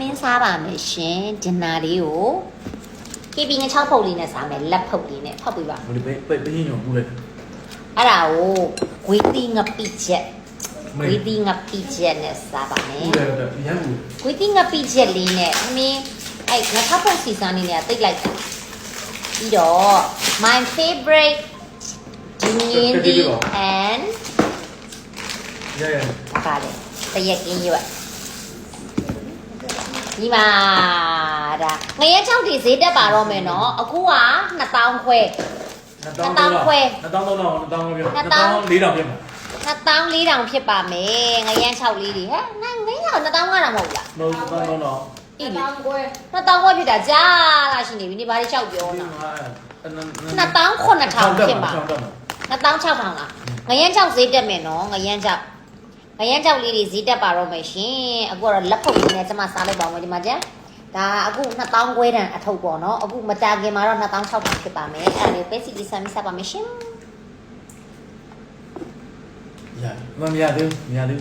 မင်းစားပါမယ်ရှင်ဒင်နာလေးကိုကေပီငချောက်ဖုတ်လေးနဲ့စားမယ်လက်ဖုတ်လေးနဲ့ဖတ်ပြပါဟိုဒီပဲပဲပြင်းညုံပူလိုက်အဲ့ဒါကိုဝေးတီငပိချက်မေဝေးတီငပိချက်နဲ့စားပါမယ်ပူလိုက်တော့ရမ်းပူဝေးတီငပိချက်လေးနဲ့အမင်းအဲ့ငချောက်ဖုတ်စီစားနေနဲ့တိတ်လိုက်တာပြီးတော့ my favorite ဒီငင်းဒီ and ရရပါလေတရက်ကင်းရွက် ဒီမှာဒါငရဲချောက်တွေဈေးတက်ပါတော့မယ်နော်အခုက2000ခွဲ2000တော့2000တော့2000ပြ2000 4000ပြမှာ2400ဖြစ်ပါမယ်ငရမ်း6လေးတွေဟဲ့ငါငရမ်း2000ကတော့မဟုတ်လားတော့တော့တော့အေးလေတောင်းကွဲ2000ခွဲဖြစ်တာကြာလာရှိနေပြီနေဘာတွေလျှောက်ပြောနော်2000 9000ဖြစ်ပါ2000 6000လားငရမ်း6ဈေးတက်မယ်နော်ငရမ်း6 ငရမ်း6လေးတွေဈေးတက်ပါတော့မယ်ရှင်အခုကတော့လက်ဖုတ်လေးနဲ့ကျွန်မစားလိုက်ပါဦးမယ်ဒီမှာကျန်ဒါအခု2000ခွဲတန်အထုပ်ပေါ့နော်အခုမကြခင်မှာတော့2600ဖြစ်ပါမယ်အဲ့ဒါလေးပဲစီဒီဆမ်မစားပါမယ်ရှင်ရမမရသေးမရသေး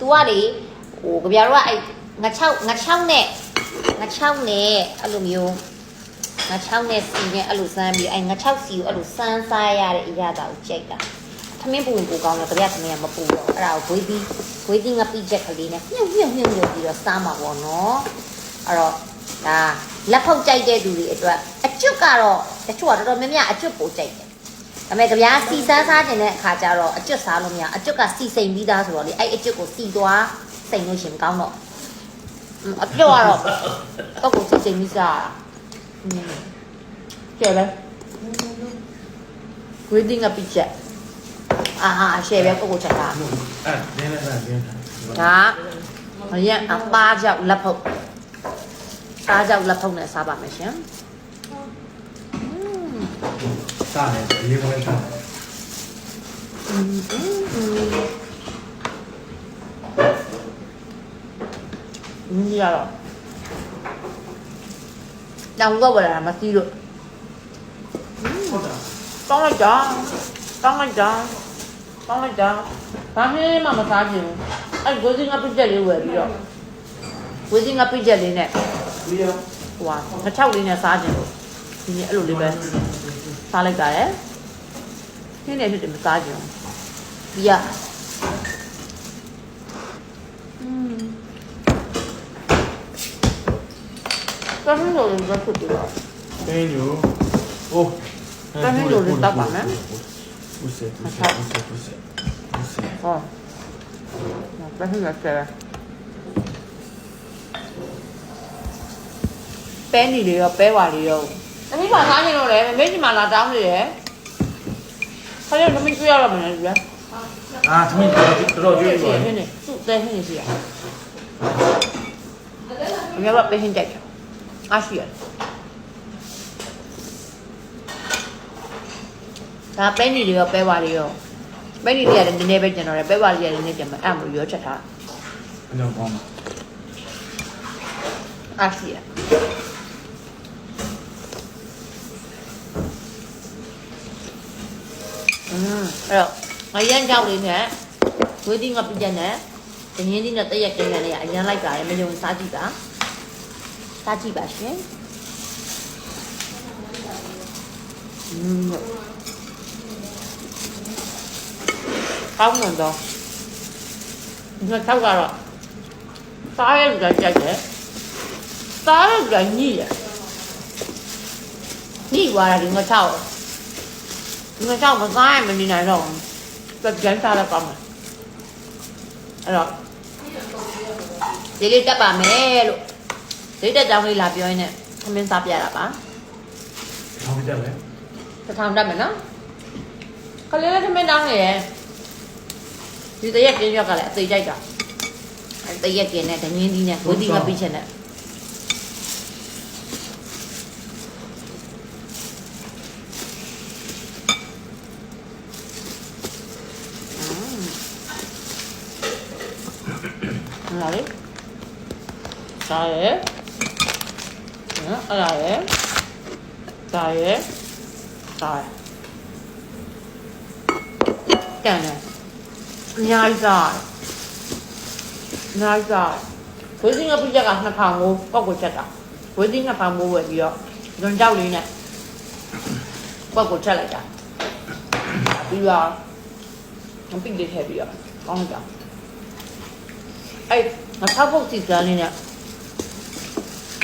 तू ကလေဟိုကြပြတော့အဲ့ငါ6ငါ6နဲ့ငါ6နဲ့အဲ့လိုမျိုးငါ6နဲ့စီနဲ့အဲ့လိုစမ်းပြီးအဲ့ငါ6စီကိုအဲ့လိုစမ်းစားရတဲ့အရာတာကိုကြိုက်တာ သမင်းပူရင်ပူကောင်းတော့ကြပြသမင်းကမပူတော့အဲ့ဒါကိုဝေးပြီးဝေးပြီးငပိချက်ကလေးနဲ့မြုပ်မြုပ်မြုပ်မြုပ်ပြီးတော့စားမှာပေါ့နော်အဲ့တော့ဒါလက်ဖုတ်ကြိုက်တဲ့သူတွေအတွက်အကျွတ်ကတော့တချို့ကတော်တော်များများအကျွတ်ပိုကြိုက်တယ်ဒါပေမဲ့ကြပြစီစမ်းစားတင်တဲ့အခါကျတော့အကျွတ်စားလို့မရအကျွတ်ကစီစိမ်ပြီးသားဆိုတော့လေအဲ့အကျွတ်ကိုစီသွားစိမ်လို့ရှင်မကောင်းတော့အကျွတ်ကတော့တော့ကိုစီစိမ်ပြီးစားကျေလဲ Reading a picture. အာဟာရှယ်ပဲကိုကိုချက်တာအဲနင်းလက်ဆန်ပြင်းတာဒါအရင်အသားကြောက်လက်ဖုတ်သားကြောက်လက်ဖုတ်နဲ့စားပါမယ်ရှင်စားတယ်အရင်ကလည်းစားတယ်你知道了，那我过来嘛，记住。嗯，当然讲，当然讲。 လိုက်တာကောင်းလိုက်တာဘာမှမမစားချင်ဘူးအဲ့ကိုစင်းကပြည့်ချက်လေးဝယ်ပြီးတော့ကိုစင်းကပြည့်ချက်လေးနဲ့ဒီရောဟိုဟာငချောက်လေးနဲ့စားချင်လို့ဒီနေ့အဲ့လိုလေးပဲစားလိုက်တာရယ်နင်းနေဖြစ်တယ်မစားချင်ဘူးပြီးရอืมဘာလို့လဲဘာဖြစ်တယ်ပင်းညိုအိုးပန်းညိုလေးတောက်ပါမယ် poussez, poussez, poussez, poussez. poussez. Oh. La personne va faire. ပဲနေလေရောပဲဝါလေရောသမီးပါသားနေလို့လေမမေ့ချင်မှလာတောင်းနေတယ်ခါရသမီးကြွရတော့မယ်လေအာသမီးတော်တော်ကြွရပါဘူးသူ့တဲဟင်းရှိရအမေကပဲဟင်းတက်ချာအားရှိရတယ် ဒါပဲနေတွေရောပဲဝါတွေရောပဲနေတွေကလည်းနည်းနည်းပဲကျန်တော့တယ်ပဲဝါတွေကလည်းနည်းနည်းကျန်မှာအဲ့မှာရောချက်ထား အကြောင်းကောင်းပါ အားရှိရอืมအဲ့တော့ငရမ်းကြောက်လေးနဲ့ဝေးတင်းကပြည့်တဲ့တငင်းလေးနဲ့တရက်ကျင်းတဲ့နေရအရန်လိုက်တာရမယုံစားကြည့်ပါစားကြည့်ပါရှင်อืม ကောင်းတော့ဒီကထောက်ကတော့စားရကြကြိုက်တယ်စားရကြညိရညိသွားတာဒီငါချောက်ဒီငါချောက်မစားရမနေနိုင်တော့ဘူးပြပြန်စားရပါမယ်အဲ့တော့ဒီလေးတက်ပါမယ်လို့ဒီတက်ကြောင်းလေးလာပြောရင်းနဲ့ခမင်းစားပြတာပါထောင်းပြတယ်တစ်ထောင်တက်မယ်နော်ခလေးလေးခမင်းတောင်းနေတယ် ဒီတရက်ကျင်းရွက်ကလည်းအသေးကြိုက်တာအဲတရက်ကျင်းနဲ့ဒငင်းသီးနဲ့ဝေးသီးကပြီးချက်နဲ့ဟုတ်လားလေစားရဲနော်အဲ့ဒါရဲစားရဲစားရဲကန်တယ် အများကြီးစားတယ်အများကြီးစားတယ်ဝေးစင်းကပြချက်က2000မိုးပောက်ကိုချက်ကဝေးစင်း2000မိုးဝယ်ပြီးတော့ညွန်ကြောက်လေးနဲ့ပောက်ကိုချက်လိုက်တာပြီးတော့ငပိလေးထည့်ပြီးတော့ကောင်းလိုက်တာအဲ့ငါထောက်ဖို့စီစမ်းလေးနဲ့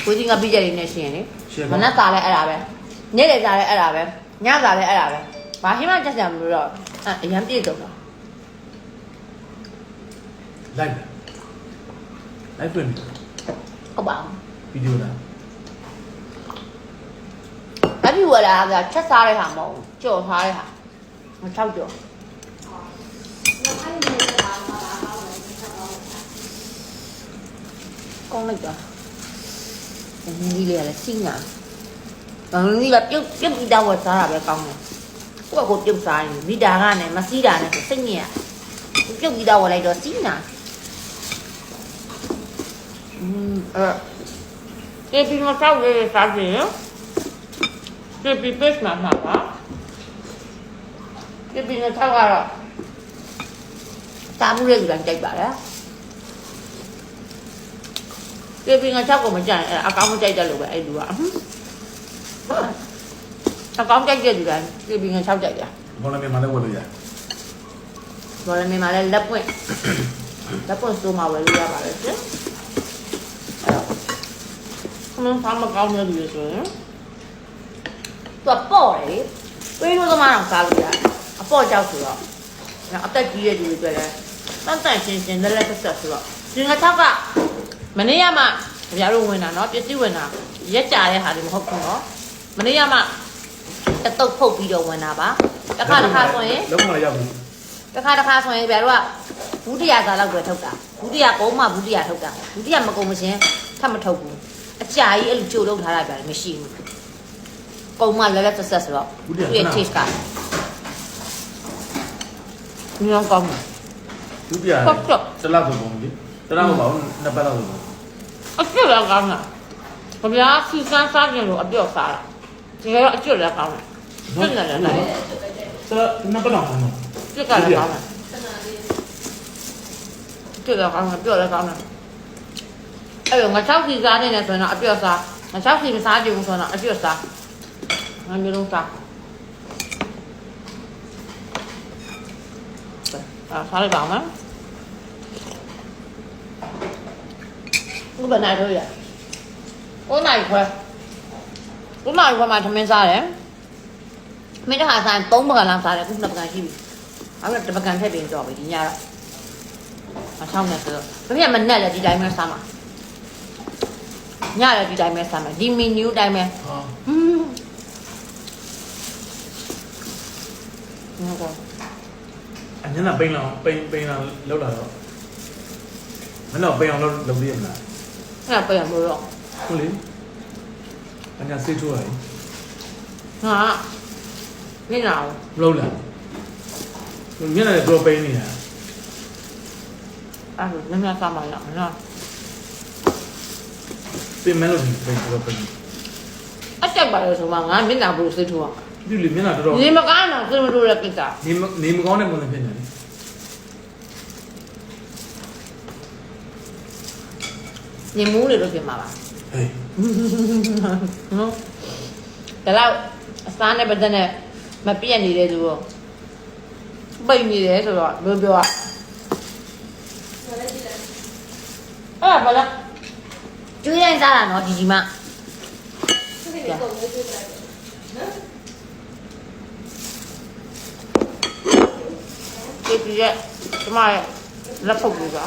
ဝေးစင်းကပြချက်လေးနဲ့ရှင်ရင်လေရှင်းမပါနက်စာလည်းအဲ့ဒါပဲနေ့လည်စာလည်းအဲ့ဒါပဲညစာလည်းအဲ့ဒါပဲဘာရှိမှကြက်ကြမလို့တော့အဲ့အရင်ပြည့်စုံတာ လိုက်လိုက်ပြင်ဟုတ်ပါဗီဒီယိုလားဘူးအပြူဝလာကချက်စားတဲ့ဟာမဟုတ်ဘူးကြော်စားတဲ့ဟာမချောက်ကြော်ကောင်းလိုက်တာဒီနေ့လေးလည်းစီးနာဘာလို့ဒီကပြုတ်ပြုတ်ပြီးတော့စားတာပဲကောင်းတယ်ကိုကကိုပြုတ်စားရင်မိတာကနဲ့မစီးတာနဲ့စိတ်ညစ်ရပြုတ်ပြီးတော့လိုက်တော့စီးနာ အဲကေပီမဆောက်လေးစားကြည့်ကေပီပစ်မှာမှာပါကေပီမဆောက်ကတော့စားမှုရဲ့လူတိုင်းကြိုက်ပါလားကေပီငါချက်ကိုမကြိုက်အကောင်းမကြိုက်တယ်လို့ပဲအဲ့လူကအကောင်းကြိုက်တဲ့လူတိုင်းကေပီငါချက်ကြိုက်တာဘောလည်းမြန်မာလည်းဝယ်လို့ရဘောလည်းမြန်မာလည်းလက်ပွင့်လက်ပွင့်စိုးမှာဝယ်လို့ရပါလေရှင် မင်းဖားမကောင်းတဲ့လူတွေဆိုရင်သူကပေါ့တယ်လေတွေးလို့သမားတော့စားလို့ရတယ်အပေါ့ကြောက်ဆိုတော့အသက်ကြီးတဲ့လူတွေတွေ့တယ်တန်တန်ရှင်းရှင်းလက်လက်ဆက်ဆက်ဆိုတော့ဒီငါချောက်ကမနေ့ကမှကြပြတို့ဝင်တာเนาะပစ္စည်းဝင်တာရက်ကြတဲ့ဟာတွေမဟုတ်ဘူးเนาะမနေ့ကမှတတုတ်ဖုတ်ပြီးတော့ဝင်တာပါတစ်ခါတစ်ခါဆိုရင် လုံးဝရောက်ပြီ တစ်ခါတစ်ခါဆိုရင်ဗျာတို့ကဘူးတရာစာလောက်ပဲထုတ်တာဘူးတရာကုန်းမှဘူးတရာထုတ်တာဘူးတရာမကုန်းမချင်းထပ်မထုတ်ဘူး အကြာကြီးအဲ့လိုကြိုလုပ်ထားတာဗျာမရှိဘူးကုန်းမှလည်းလည်းဆက်ဆက်ဆိုတော့သူ့ရဲ့ taste ကညောင်းကောင်းတယ်ဒုတိယတလောက်ဆိုပုံကြီးတလောက်မပေါ့နှစ်ပတ်လောက်ဆိုပုံအကျွတ်လည်းကောင်းတာဗျာစီစမ်းစားကြလို့အပြော့စားတာဒီကတော့အကျွတ်လည်းကောင်းတယ်ကျွတ်လည်းလည်းနိုင်တနှစ်ပတ်လောက်ပုံတော့ကျွတ်ကလည်းကောင်းတယ်ကျွတ်လည်းကောင်းတယ်ပြော့လည်းကောင်းတယ် အဲ့တော့ငါ၆စီစားနေတယ်ဆိုရင်တော့အပြော့စားငါ၆စီမစားကြဘူးဆိုရင်တော့အပြော့စားငါမျိုးလုံးစားအာစားလိုက်ပါဦးမယ်ဘယ်နိုင်တော့ရဘယ်နိုင်ခွဲဘယ်နိုင်ခွဲမှာသမင်းစားတယ်မင်းတခါစား၃ပကံလောက်စားတယ်ခုနှစ်ပကံရှိပြီအဲ့တော့တစ်ပကံထည့်ပြီးတော့ပြီဒီညတော့မချောင်းနဲ့ဆိုတော့ဘယ်ပြမနဲ့လဲဒီတိုင်းပဲစားမှာ ညလည်းဒီတိုင်းပဲစားမယ်ဒီမီနူးတိုင်းပဲဟာဟွန်းဟုတ်ကောအညနာပိန်လောင်ပိန်ပိန်လောင်လောက်လာတော့မင်းတော့ပိန်အောင်လောက်လုပ်ရမလားအဲ့ဒါပြန်မလို့တော့ဟုတ်လေအညာစေးချိုးရတယ်ငါနေနာအောင်လောက်လာမျက်နှာလည်းတော့ပိန်နေတာအဲ့ဒါနည်းနည်းစားမှရအောင်နော် ပြင်မဲလို့ပိန်တော့ပိန်အတက်ပါလို့ဆိုမှငါမျက်နှာဘူးစိတ်ထိုးအောင်ဒီလေမျက်နှာတော်တော်နေမကောင်းတော့စိတ်မထိုးတဲ့ကိစ္စနေနေမကောင်းတဲ့ပုံစံဖြစ်နေတယ်နေမူးနေလို့ပြင်ပါပါဟေးနော်ဒါတော့အစားနဲ့ပတ်သက်နဲ့မပြည့်နေတဲ့သူကိုပိတ်နေတယ်ဆိုတော့ဘယ်ပြောอ่ะအဲ့ဘာလဲ ကျွေးတိုင်းစားတာနော်ဒီဒီမဒီပြည့်ကျမရဲ့လက်ဖုတ်ကြီးပါ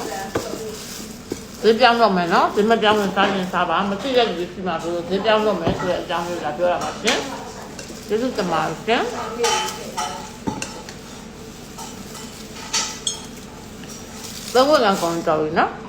ဒီပြောင်းတော့မယ်နော်ဒီမပြောင်းရင်စားရင်စားပါမသိတဲ့လူတွေရှိမှာဆိုတော့ဒီပြောင်းတော့မယ်ဆိုတဲ့အကြောင်းလေးကပြောရပါရှင်ကျေးဇူးတင်ပါတယ်ရှင်ဘယ်လိုလဲကောင်းတော်ပြီနော်